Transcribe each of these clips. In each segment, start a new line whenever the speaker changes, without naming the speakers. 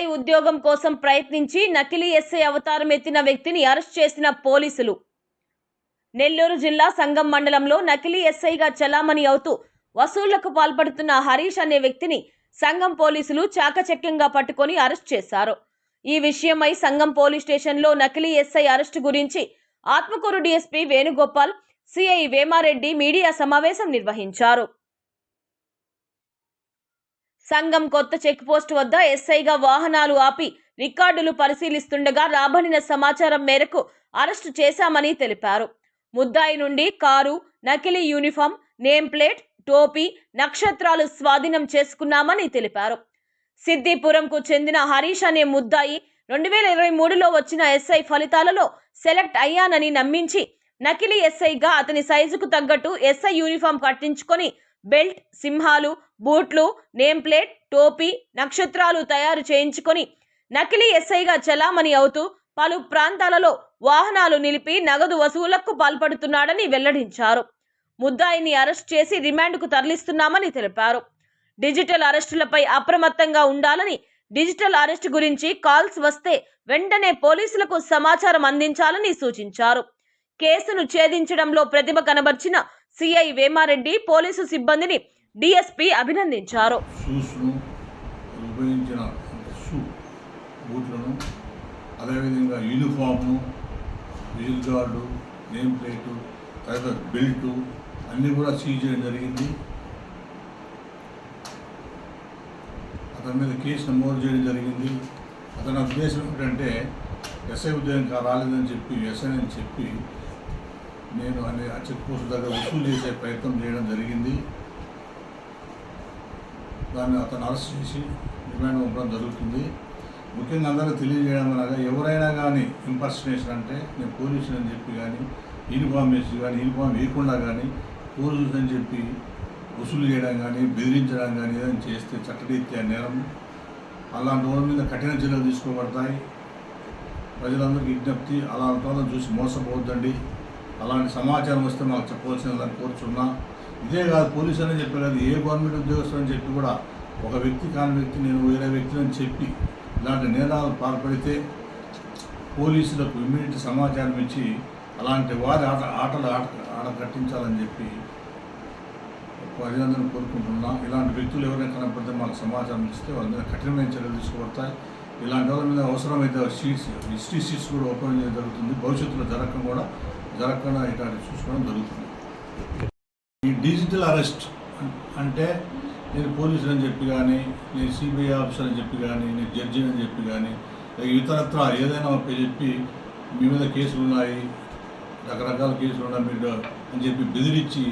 SI ఉద్యోగం కోసం ప్రయత్నించి నకిలీ ఎస్ఐ అవతారం ఎత్తిన వ్యక్తిని అరెస్ట్ చేసిన పోలీసులు. నెల్లూరు జిల్లా సంగం మండలంలో నకిలీ ఎస్ఐగా చలామణి అవుతూ వసూళ్ళకు పాల్పడుతున్న హరీష్ అనే వ్యక్తిని సంఘం పోలీసులు చాకచక్యంగా పట్టుకొని అరెస్ట్ చేశారు. ఈ విషయమై సంఘం పోలీస్ స్టేషన్లో నకిలీ ఎస్ఐ అరెస్టు గురించి Atmakur DSP Venugopal CI Vemareddy media సమావేశం నిర్వహించారు. సంఘం కొత్త చెక్ పోస్ట్ వద్ద ఎస్ఐగా వాహనాలు ఆపి రికార్డులు పరిశీలిస్తుండగా రాబడిన సమాచారం మేరకు అరెస్టు చేశామని తెలిపారు. ముద్దాయి నుండి కారు నకిలీ యూనిఫామ్ నేమ్ ప్లేట్ టోపీ నక్షత్రాలు స్వాధీనం చేసుకున్నామని తెలిపారు. సిద్దిపురంకు చెందిన హరీష్ అనే ముద్దాయి రెండు వేల ఇరవై మూడులో వచ్చిన ఎస్ఐ ఫలితాలలో సెలెక్ట్ అయ్యానని నమ్మించి నకిలీ ఎస్ఐగా అతని సైజుకు తగ్గట్టు ఎస్ఐ యూనిఫామ్ కట్టించుకొని బెల్ట్ సింహాలు బూట్లు నేమ్ ప్లేట్ టోపీ నక్షత్రాలు తయారు చేయించుకొని నకిలీ ఎస్ఐగా చలామణి అవుతూ పలు ప్రాంతాలలో వాహనాలు నిలిపి నగదు వసూళ్ళకు పాల్పడుతున్నాడని వెల్లడించారు. ముద్దాయిని అరెస్ట్ చేసి రిమాండ్కు తరలిస్తున్నామని తెలిపారు. డిజిటల్ అరెస్టులపై అప్రమత్తంగా ఉండాలని డిజిటల్ అరెస్ట్ గురించి కాల్స్ వస్తే వెంటనే పోలీసులకు సమాచారం అందించాలని సూచించారు. కేసును ఛేదించడంలో ప్రతిభ కనబర్చిన సిఐ వేమారెడ్డి పోలీసు సిబ్బందిని డీఎస్పీ అభినందించారు.
షూస్ను ఉపయోగించిన షూ బూట్లను అదేవిధంగా యూనిఫామ్ను విజిల్ గార్డు నేమ్ ప్లేటు తర్వాత బెల్టు అన్నీ కూడా సీజ్ చేయడం జరిగింది. అతని మీద కేసు నమోదు చేయడం జరిగింది. అతని ఉద్దేశం ఏంటంటే ఎస్ఐ ఉద్యోగం కా- రాలేదని చెప్పి ఎస్ఐ అని చెప్పి నేను అనే ఆ చెక్ పోస్ట్ దగ్గర వసూలు చేసే ప్రయత్నం చేయడం జరిగింది. దాన్ని అతను అరెస్ట్ చేసి రిమాండ్ పంపడం జరుగుతుంది. ముఖ్యంగా అందరూ తెలియజేయడం అనగా ఎవరైనా కానీ ఇంపర్సనేషన్ అంటే నేను పోలీసులు అని చెప్పి కానీ యూనిఫామ్ వేసి కానీ యూనిఫామ్ వేయకుండా కానీ పోలీసులు అని చెప్పి వసూలు చేయడం కానీ బెదిరించడం కానీ ఏదైనా చేస్తే చట్టరీత్యా నేరం. అలాంటి వాళ్ళ మీద కఠిన చర్యలు తీసుకోబడతాయి. ప్రజలందరికీ విజ్ఞప్తి అలాంటి వాళ్ళని చూసి మోసపోవద్దండి. అలాంటి సమాచారం వస్తే మాకు చెప్పవలసిందని కోరుచున్నా. ఇదే కాదు పోలీసు అని చెప్పే కాదు ఏ గవర్నమెంట్ ఉద్యోగస్తులు అని చెప్పి కూడా ఒక వ్యక్తి కాని వ్యక్తి నేను వేరే వ్యక్తిని అని చెప్పి ఇలాంటి నేరాలు పాల్పడితే పోలీసులకు ఇమ్మీడియట్ సమాచారం ఇచ్చి అలాంటి వారి ఆట ఆటలు ఆట ఆట కట్టించాలని చెప్పి ప్రజలందరూ కోరుకుంటున్నా. ఇలాంటి వ్యక్తులు ఎవరైనా కనపడితే మాకు సమాచారం ఇస్తే వాళ్ళ మీద కఠినమైన చర్యలు తీసుకోబడతాయి. ఇలాంటి వాళ్ళ మీద అవసరమైతే సీట్స్ హిస్టరీ సీట్స్ కూడా ఓపెన్ చేయడం జరుగుతుంది. భవిష్యత్తులో జరగకుండా కూడా జరగకుండా ఇలాంటివి చూసుకోవడం జరుగుతుంది. ఈ డిజిటల్ అరెస్ట్ అంటే నేను పోలీసులు అని చెప్పి కానీ నేను సిబిఐ ఆఫీసర్ అని చెప్పి కానీ నేను జడ్జి అని చెప్పి కానీ ఇతరత్ర ఏదైనా చెప్పి మీ మీద కేసులు ఉన్నాయి రకరకాల కేసులు ఉన్నాయి మీరు అని చెప్పి బెదిరించి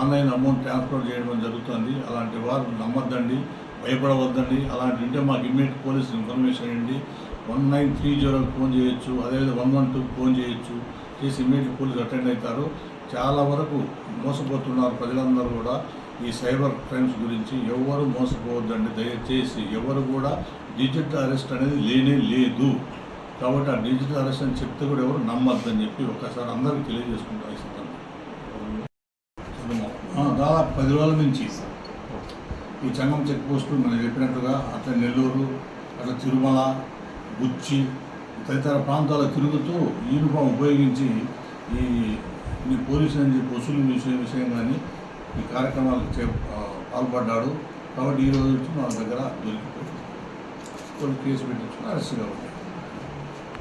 ఆన్లైన్ అమౌంట్ ట్రాన్స్ఫర్ చేయడం జరుగుతుంది. అలాంటి వారు నమ్మద్దండి భయపడవద్దండి. అలాంటి ఉంటే మాకు ఇమ్మీడియట్ పోలీస్ ఇన్ఫర్మేషన్ ఇవ్వండి. వన్ నైన్ త్రీ జీరోకి ఫోన్ చేయొచ్చు అదేవిధంగా వన్ వన్ టూకి ఫోన్ చేయొచ్చు. చేసి ఇమ్మీడియట్ పోలీసు అటెండ్ అవుతారు. చాలా వరకు మోసపోతున్నారు ప్రజలందరూ కూడా ఈ సైబర్ క్రైమ్స్ గురించి. ఎవరు మోసపోవద్దండి. దయచేసి ఎవరు కూడా డిజిటల్ అరెస్ట్ అనేది లేనే లేదు. కాబట్టి ఆ డిజిటల్ అరెస్ట్ అని చెప్తే కూడా ఎవరు నమ్మద్దని చెప్పి ఒక్కసారి అందరికీ తెలియజేసుకుంటారు ఈ దాదాపు పది రోజుల నుంచి ఈ చంగం చెక్ పోస్టు మనం చెప్పినట్టుగా అట్లా నెల్లూరు అట్లా తిరుమల బుచ్చి తదితర ప్రాంతాల్లో తిరుగుతూ యూనిఫామ్ ఉపయోగించి ఈ ఈ పోలీసు అని చెప్పి వసూలు విషయం విషయం కానీ ఈ కార్యక్రమాలకు చే పాల్పడ్డాడు. కాబట్టి ఈ రోజు వచ్చి మన దగ్గర దొరికిపోయింది. కొన్ని కేసు పెట్టించుకుని అరెస్ట్ కావాలి